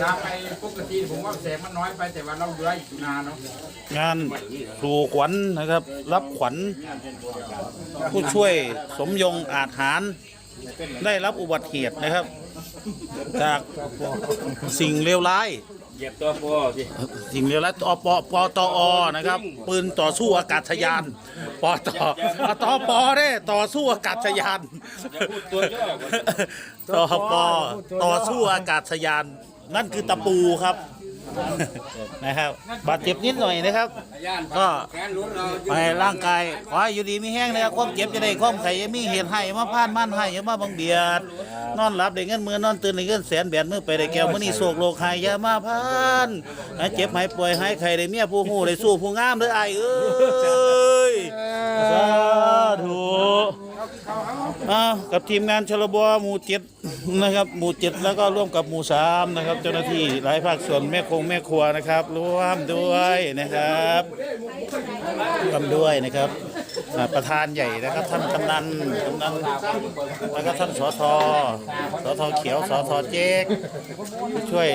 ยาไปปกติผมว่าแสงมันน้อยไปแต่ว่าเราเหลืออีกนานเนาะงานครูขวัญนะครับ รับขวัญผู้ช่วยสมยงอาจหาร ได้รับอุบัติเหตุนะครับ จากสิ่งเลวร้ายเหยียบตัวพ่อสิสิ่งเลวร้ายอปปตอนะครับ ปืนต่อสู้อากาศยาน ปตตปได้ต่อสู้อากาศยานตัวย่อต่อปต่อสู้อากาศยาน นั่นคือตะปูครับนะครับบาดเจ็บนิดหน่อยนะครับ ก็แขนลุ้นเราไปร่างกายขอให้อยู่ดีมีแห้งนะครับความเจ็บจะได้ความไข่ยังมีเหตุให้มาพานมั่นให้อย่ามาบังเบียด นอนหลับได้เงินมือนอนตื่นได้เงินแสนแบนมือไปได้แก้วมื้อนี้โศกโลกหายอย่ามาพานหายเจ็บหายป่วยหายไข้ได้เมียผู้ฮู้ได้สู้ผู้งามเด้ออ้ายเอ้ย อ้ากับทีมงานชลบหมู่เจ็ดนะครับหมู่เจ็ดแล้วก็ร่วมกับหมู่สามนะครับ เจ้าหน้าที่หลายภาคส่วนแม่คงแม่ครัวนะครับร่วมด้วยนะครับร่วมด้วยนะครับอ่าประธานใหญ่นะครับท่านกำนันกำนันแล้วก็ท่านสอทอสอทอเขียวสอทอเจ๊กช่วย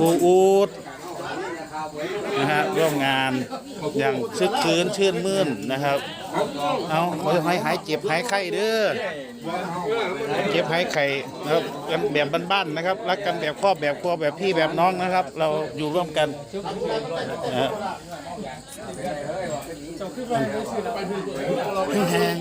อูอูด นะฮะร่วมงานอย่างซึกคืนชื่นมื่นนะครับ เอาขอให้หายเจ็บหายไข้เด้อเจ็บหายไข้นะครับกันแบบบ้านๆนะครับรักกันแบบครอบแบบครัวแบบพี่แบบน้องนะครับ เราอยู่ร่วมกันนะฮะแห้ง